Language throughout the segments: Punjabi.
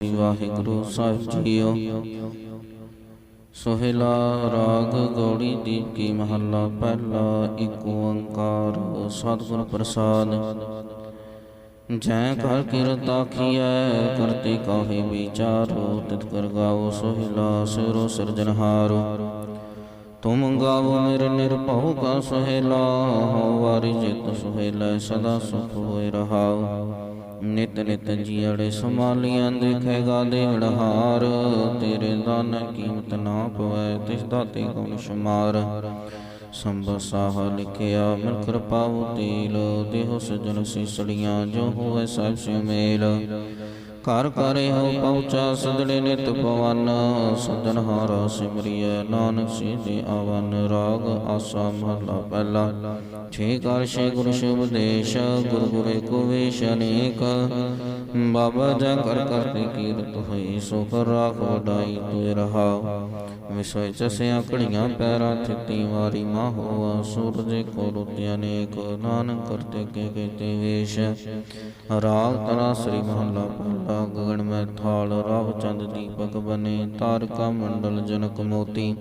ਵਾਹਿਗੁਰੂ ਸਾਹਿਬ ਜੀਓ। ਸੋਹਿਲਾ ਰਾਗ ਗੌੜੀ ਦੀਪਕੀ ਮਹੱਲਾ, ਪਹਿਲਾ ਏਕ ਓੰਕਾਰ ਸਤਿਗੁਰ ਪ੍ਰਸਾਦ। ਜੈ ਕਰ ਕਿਰਤਾ ਕੀਐ ਕਰਤੇ ਕਾਹੇ ਵਿਚਾਰੋ, ਤਿਤ ਕਰ ਗਾਓ ਸੋਹਿਲਾ ਸਿਰੋ ਸਿਰਜਨਹਾਰੋ ਤੁਮ ਗਾਵੋ ਮੇਰੇ ਨਿਰਭਉ ਕਾ ਸੋਹਿਲਾ, ਹਉ ਵਾਰੀ ਜਿਤ ਸੋਹਿਲਾ, ਸਦਾ ਸੁਖ ਹੋਇ ਰਹਾਉ। ਨਿਤ ਨਿਤ ਜੀੜੇ ਸਮਾਲੀਆਂ ਦੇਖੇਗਾ ਦੇਵੜਹਾਰ ਤੇਰੇ ਦਾਨ ਕੀਮਤ ਨਾ ਪਵੈ, ਤਿਸ ਦਾਤੇ ਕੌਣ ਸ਼ਮਾਰ। ਸੰਭ ਸਾਹ ਲਿਖਿਆ, ਮਿਲ ਕਿਰਪਾਉ ਤੀਲ ਦੇਹ ਸਜਨ ਸਿਸੜੀਆਂ, ਜੋ ਹੋਵੇ ਸਭ ਸਿ ਮੇਲ ਘਰ ਕਰੇ ਹੋ ਪਹੁੰਚਾ ਸਦੜੇ ਨਿਤ ਪਵਨ ਸਦਨ ਹਾਰਾ ਸਿਮਰਿਐ, ਨਾਨਕ ਸੀਧੇ ਆਵਨ, ਰਾਗ ਆਸਾ ਮਹਲਾ ਪਹਿਲਾ। ਛੇ ਕਰ ਛੇ ਗੁਰ ਸ਼ੁਭ ਗੁਰ ਗੁਰੇ ਕੋ ਵੇਸ਼ ਅਨੇਕ। ਬਾਬਾ ਜਾ ਕਰ ਕਰਤੇ ਕੀਰਤ ਹੋਈ ਸੋ ਰਾਖ ਵਡਾਈ ਤੁਇ ਰਹਾ। ਵਿਸੋਇ ਚਸਿਆ ਕੜੀਆਂ ਪੈਰਾਂ ਥਿੱਤੀ ਵਾਰੀ ਮਾ ਹੋਆ ਸੂਰਜ ਕੋ ਰੁੱਤਿ ਅਨੇਕ। ਨਾਨਕ ਕਰਤੇ ਕੇ ਕੇਤੇ ਵੇਸ਼। ਰਾਗ ਤਰਾ ਸ੍ਰੀ ਮਹੱਲਾ ਪਹਿਲਾ। ਗਗਨ ਮੈਂ ਥਾਲ ਰਵ ਚੰਦ ਦੀਪਕ ਬਨੇ, ਤਾਰਕਾ ਮੰਡਲ ਜਨਕ ਮੋਤੀ।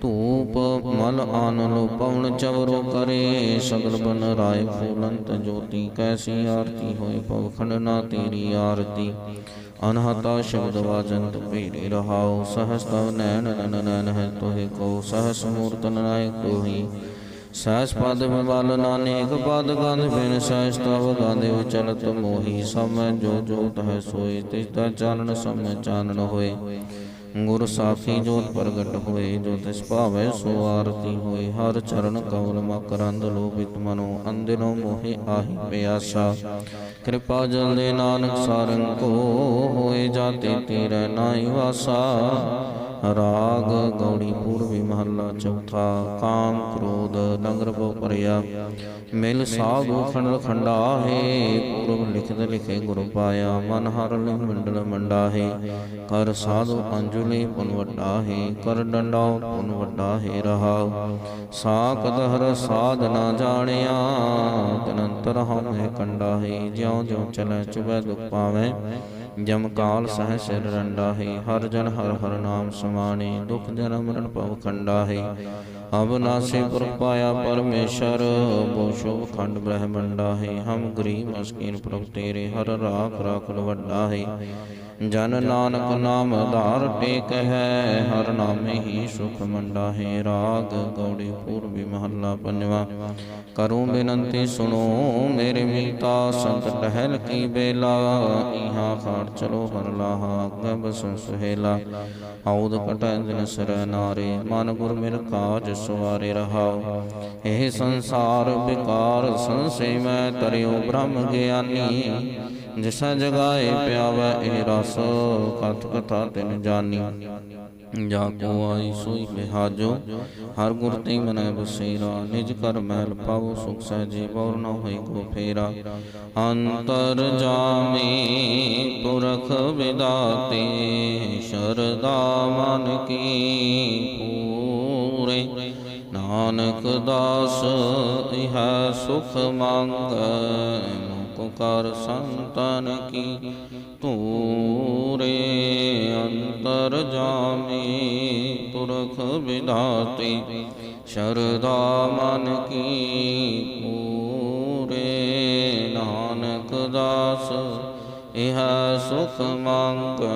ਧੂਪ ਮਲ ਆਨਲੋ ਪਵਨ ਚਵਰੋ ਕਰੇ, ਸਗਲ ਬਨ ਰਾਏ ਫੂਲੰਤ ਜੋਤੀ। ਕੈਸੀ ਆਰਤੀ ਹੋਏ ਪਵਖੰਡ ਨਾ ਤੇਰੀ ਆਰਤੀ। ਅਨਹਤਾ ਸ਼ਬਦ ਵਾਜੰਤ ਭੀੜੇ ਰਹਾਉ ਸਹਸ ਤਵ ਨੈਣ ਨਨ ਨੈਣ ਹੈ ਤੋਹਿ ਕੋ, ਸਹਸ ਮੂਰਤ ਨਾਇਕ ਤੋਹੀ। ਸਹਸ ਪਦ ਬਲ ਨਾਨੇਕ ਪਦ ਗੰਧ ਬਿਨ ਸਹਸ ਤਵ ਗਾਂਧੇ ਵਿਚਲਤ ਮੋਹੀ ਸਮੈ ਜੋ ਜੋਤ ਹੈ ਸੋਈ ਤਿਸ ਦਾ ਚਾਨਣ ਸਮੈ ਚਾਨਣ ਹੋਏ। ਗੁਰ ਸਾਖੀ ਜੋਤ ਪ੍ਰਗਟ ਹੋਏ, ਜੋ ਤਿਸ ਭਾਵੈ ਸੋ ਆਰਤੀ ਹੋਏ। ਹਰ ਚਰਨ ਕਮਲ ਮਕਰੰਦ ਲੋਭਿਤ ਮਨੋ ਅੰਦਿਨੋ ਮੋਹਿ ਆਹੀ ਪਿਆਸਾ। ਕਿਰਪਾ ਜਲ ਦੇ ਨਾਨਕ ਸਾਰੰਗ ਕੋ ਹੋਏ, ਜਾਤੇ ਤੇਰੇ ਨਾਈ ਵਾਸਾ। ਰਾਗ ਗੌੜੀ ਪੂਰਬੀ ਮਹੱਲਾ ਚੌਥਾ, ਕਾਮ ਕ੍ਰੋਧ ਨਗਰ ਬੋ ਪਰਿਆ ਮਿਲ ਸਾਧੂ ਖੰਡ ਖੰਡਾ ਹੈ ਪੂਰਬ ਲਿਖਤ ਲਿਖੇ ਗੁਰ ਪਾਇਆ। ਮਨ ਹਰ ਲਿ ਮੰਡਲ ਮੰਡਾ ਹੈ ਕਰ ਸਾਧੂ ਅੰਜੁਲੀ ਪੁਨ ਵੱਡਾ ਹੈ ਕਰ ਡੰਡਾ ਪੁਨ ਵੱਡਾ ਹੈ ਰਹਾ ਸਾਕਤ ਹਰ ਸਾਧ ਨਾ ਜਾਣਿਆ, ਤਨੰਤਰ ਹਮੇ ਕੰਡਾ ਹੈ ਜਿਉ ਜਿਉ ਚਲੈ ਚੁਬੈ ਦੁਖ ਪਾਵੈ, ਜਮ ਕਾਲ ਸਹਿ ਸਿਰ ਰੰਡਾ ਹੈ ਹਰ ਜਨ ਹਰ ਹਰ ਨਾਮ ਸਮਾਣੇ ਦੁਖ ਜਨਮ ਮਰਨ ਭਵ ਖੰਡਾ ਹੈ। ਅਬ ਨਾਸੇ ਪੁਰ ਪਾਇਆ ਪਰਮੇਸ਼ਰ ਬੋ ਸ਼ੁਭ ਖੰਡ ਬ੍ਰਹਮੰਡਾ ਹੈ। ਹਮ ਗਰੀਬ ਮਸਕੀਨ ਪ੍ਰਭ ਤੇਰੇ, ਹਰ ਰਾਖ ਰਾਖਲ ਵੱਡਾ ਹੈ। ਜਨ ਨਾਨਕ ਨਾਮ ਆਧਾਰ ਟੇਕ ਹੈ, ਹਰ ਨਾਮੇ ਹੀ ਸੁਖ ਮੰਡਾ ਹੈ। ਰਾਗ ਗੌੜੀ ਪੂਰਬੀ ਮਹੱਲਾ ਪੰਜਵਾ। ਕਰੂੰ ਬੇਨੰਤੀ ਸੁਣੋ, ਮੇਰੇ ਮੀਤਾ ਸੰਤ ਟਹਿਲ ਕੀ ਬੇਲਾ, ਇਹਾਂ ਖਾੜ ਚਲੋ ਹਰ ਲਾਹਾ, ਅੱਗੇ ਬਸ ਸੁਹੇਲਾ। ਆਉਦ ਕਟੈ ਦਿਨ ਨਾਰੇ ਮਨ ਗੁਰ ਮਿਲ ਕਾਜ ਸਵਾਰੇ ਰਹਾਉ। ਇਹ ਸੰਸਾਰ ਵਿਕਾਰ ਸੰਸੇ ਮੈਂ ਤਰਿਓ ਬ੍ਰਹਮ ਗਿਆਨੀ। ਜਿਸਾ ਜਗਾਏ ਪਿਆਵੈ, ਇਹ ਰਸ ਕਥ ਕਥਾ ਤਿਨ ਜਾਨੀ। ਜਾ ਕੋ ਆਈ ਸੋਈ ਬਿਹਾਜੋ ਹਰ ਗੁਰ ਤੇ ਮਨੈ ਬਸੇਰਾ। ਨਿਜ ਕਰ ਮਹਿਲ ਪਾਵੋ, ਸੁਖ ਸਹਿਜੇ ਬੌਰ ਨ ਹੋਈ ਕੋ ਫੇਰਾ। ਅੰਤਰ ਜਾਮੇ ਪੁਰਖ ਵਿਦਾਤੇ ਸ਼ਰਦਾ ਮਨ ਕੀ ਪੂਰੇ। ਨਾਨਕ ਦਾਸ, ਇਹ ਸੁਖ ਮੰਗੈ, ਮੁਖ ਕਰ ਸੰਤਨ ਕੀ ਤੂਰੇ ਅੰਤਰ ਜਾਮੇ ਪੁਰਖ ਵਿਧਾਤੇ ਸ਼ਰਦਾ ਮਨ ਕੀ ਪੂਰੇ। ਨਾਨਕ ਦਾਸ, ਇਹ ਸੁਖ ਮੰਗੈ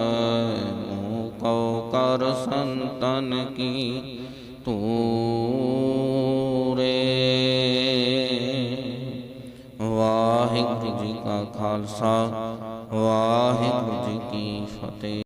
ਮੋਕਉ ਕਰ ਸੰਤਨ ਕੀ ਤੂਰੇ? ਵਾਹਿਗੁਰੂ ਜੀ ਕਾ ਖਾਲਸਾ ਵਾਹਿਗੁਰੂ ਜੀ ਕੀ